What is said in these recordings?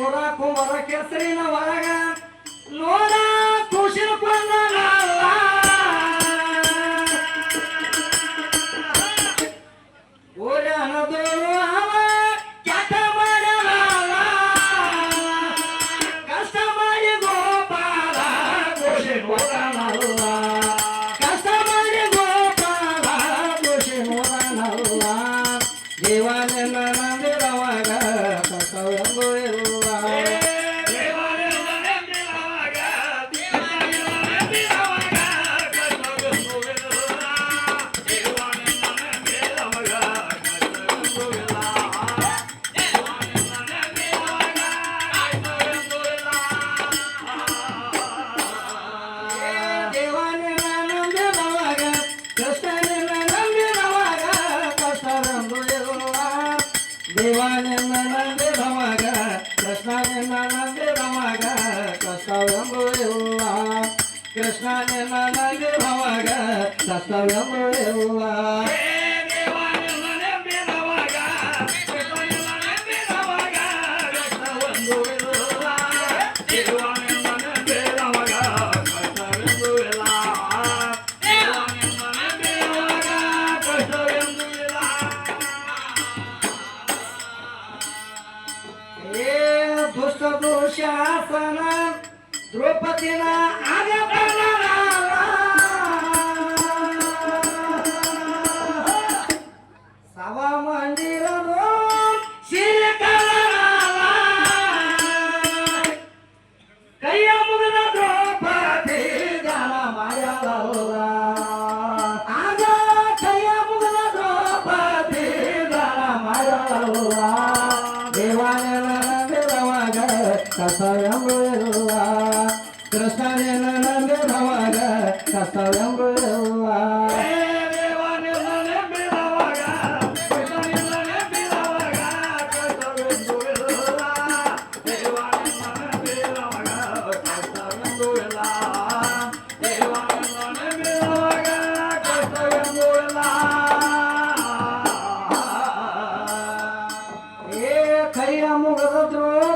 ನೋಡಾಕು ಬರ ಕೆಸರಿನ ಒಳಗ ನೋಡ ಖುಷಿ ಓರೆ ಶಿವ ನಿನ್ನ ನಂಬಿದ ಮಗ ಕೃಷ್ಣ ನಿನ್ನ ನಂಬಿದ ಮಗ ಕಷ್ಟವೆಂಬು ಇಲ್ಲ ಕೃಷ್ಣ ನಿನ್ನ ನಂಬಿದ ಮಗ ಕಷ್ಟವೆಂಬು ಇಲ್ಲ द्रौपदीला ಕಸ್ತವ್ಯಂಗುಳೆಲ್ಲ ಕೃಷ್ಣನೇ ನಂಬಿ ನಮಗ ಕಸ್ತವ್ಯಂಗುಳೆಲ್ಲ ಕೈಯ ಮುಗದ್ರು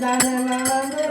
la la la la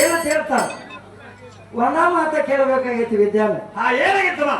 ಏನಂತ ಹೇಳ್ತಾರ ಒಂದ ಮಾತ ಕೇಳಬೇಕಾಗೈತಿ ವಿದ್ಯಾಲಯ ಏನಾಗಿತ್ತು